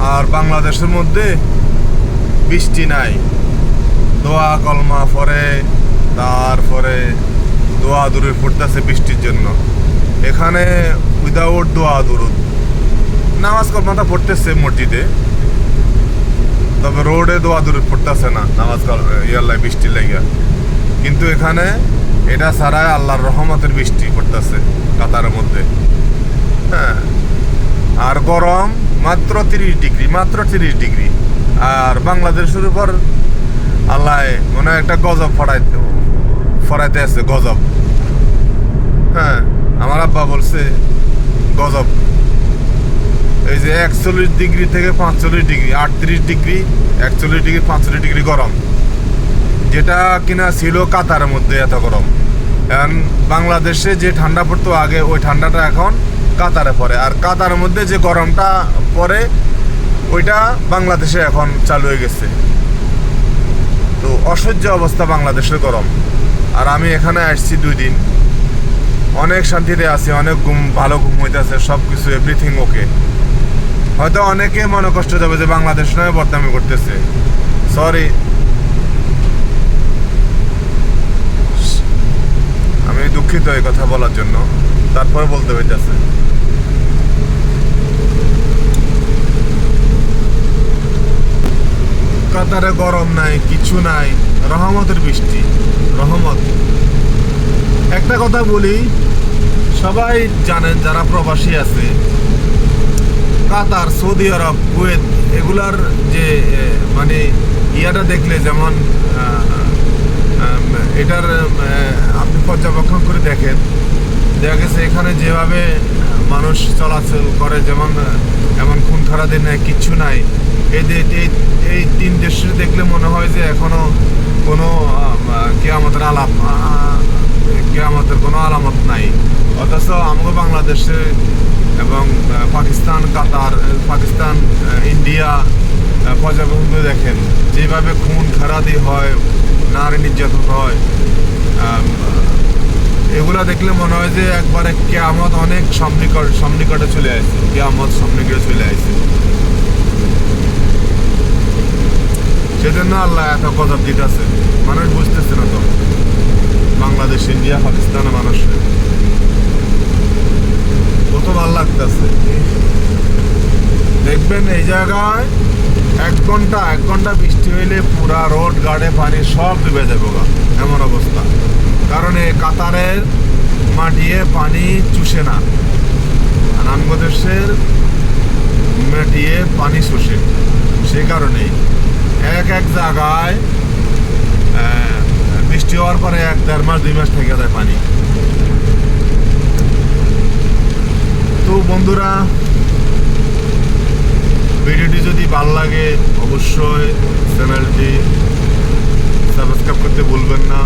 আর বাংলাদেশের মধ্যে বৃষ্টি নাই। দোয়া কলমা পরে, তারপরে দোয়া দূরে পড়তেছে বৃষ্টির জন্য। এখানে উইদাউট দোয়া দুরুদ। নামাজ কলমাটা পড়তেছে মসজিদে, তবে রোডে দোয়া দূরে পড়তেছে না, নামাজ কল- ইয়ার লাই বৃষ্টি লাগিয়া। কিন্তু এখানে এটা ছাড়াই আল্লাহর রহমতের বৃষ্টি পড়তেছে কাতারের মধ্যে। হ্যাঁ আর গরম মাত্র তিরিশ ডিগ্রি, মাত্র তিরিশ ডিগ্রি। আর বাংলাদেশের উপর আল্লাহ মনে হয় একটা গজব ফড়াইতে ফড়াইতে আছে, গজব। হ্যাঁ আমার আব্বা বলছে, গজব। এই যে একচল্লিশ ডিগ্রি থেকে পাঁচচল্লিশ ডিগ্রি, আটত্রিশ ডিগ্রি, একচল্লিশ ডিগ্রি, পাঁচচল্লিশ ডিগ্রি গরম। যেটা কিনা ছিল কাতারের মধ্যে এত গরম। এখন বাংলাদেশে যে ঠান্ডা পড়তো আগে, ওই ঠান্ডাটা এখন কাতারে পড়ে। আর কাতারের মধ্যে যে গরমটা পড়ে, ওইটা বাংলাদেশে এখন চালু হয়ে গেছে। তো অসহ্য অবস্থা বাংলাদেশের গরম। আর আমি এখানে আসছি দুই দিন। অনেক শান্তিতে আছি, অনেক ঘুম, ভালো ঘুম হইতেছে সব কিছু এভরিথিং ওকে হয়তো অনেকে মনে কষ্ট যাবে যে বাংলাদেশ নয়, বদনামি করতেছে। সরি আমি দুঃখিত এই কথা বলার জন্য। তারপরে বলতে হইতেছে। কাতারে গরম নাই, কিছু নাই, রহমতের বৃষ্টি, রহমত। একটা কথা বলি, সবাই জানেন যারা প্রবাসী আছে, কাতার, সৌদি আরব, কুয়েত, এগুলার যে মানে ইয়াটা দেখলে যেমন এটার আপনি পর্যবেক্ষণ করে দেখেন দেখা গেছে, এখানে যেভাবে মানুষ চলাচল করে, যেমন, এমন খুন খারা দিন নাই। কিচ্ছু নাই এই এই তিন দেশে দেখলে মনে হয় যে এখনও কোনো কেয়ামতের আলাপ কেয়ামতের কোনো আলামত নাই। অথচ আমাকে বাংলাদেশে এবং পাকিস্তান, কাতার পাকিস্তান ইন্ডিয়া পর্যবেক্ষণ দেখেন, যেভাবে খুন খারাদি হয়, নারী নির্যাতন হয় এগুলা দেখলে মনে হয় যে একবারে কেয়ামত অনেক সন্নিকট সন্নিকটে চলে আসছে। কেয়ামত সন্নিকটে চলে আসছে। সেজন্য আল্লাহ এত গজব দিতেছে। মানুষ বুঝতেছে না তো। বাংলাদেশ, ইন্ডিয়া, পাকিস্তানের মানুষ। কত ভালো লাগতেছে। দেখবেন এই জায়গায় এক ঘণ্টা এক ঘণ্টা বৃষ্টি হইলে পুরা রোড, গাড়ে, পানি সব ডুবে যাবে এমন অবস্থা। কারণ কাতারের মাটিয়ে পানি চুষে না। আর আমগদেশের মাটিয়ে পানি শুষে সে কারণেই এক এক জায়গায় বৃষ্টি হওয়ার পরে এক দেড় মাস, দুই মাস থেকে যায় পানি। তো বন্ধুরা, ভিডিওটি যদি ভালো লাগে, অবশ্যই চ্যানেলটি সাবস্ক্রাইব করতে ভুলবেন না।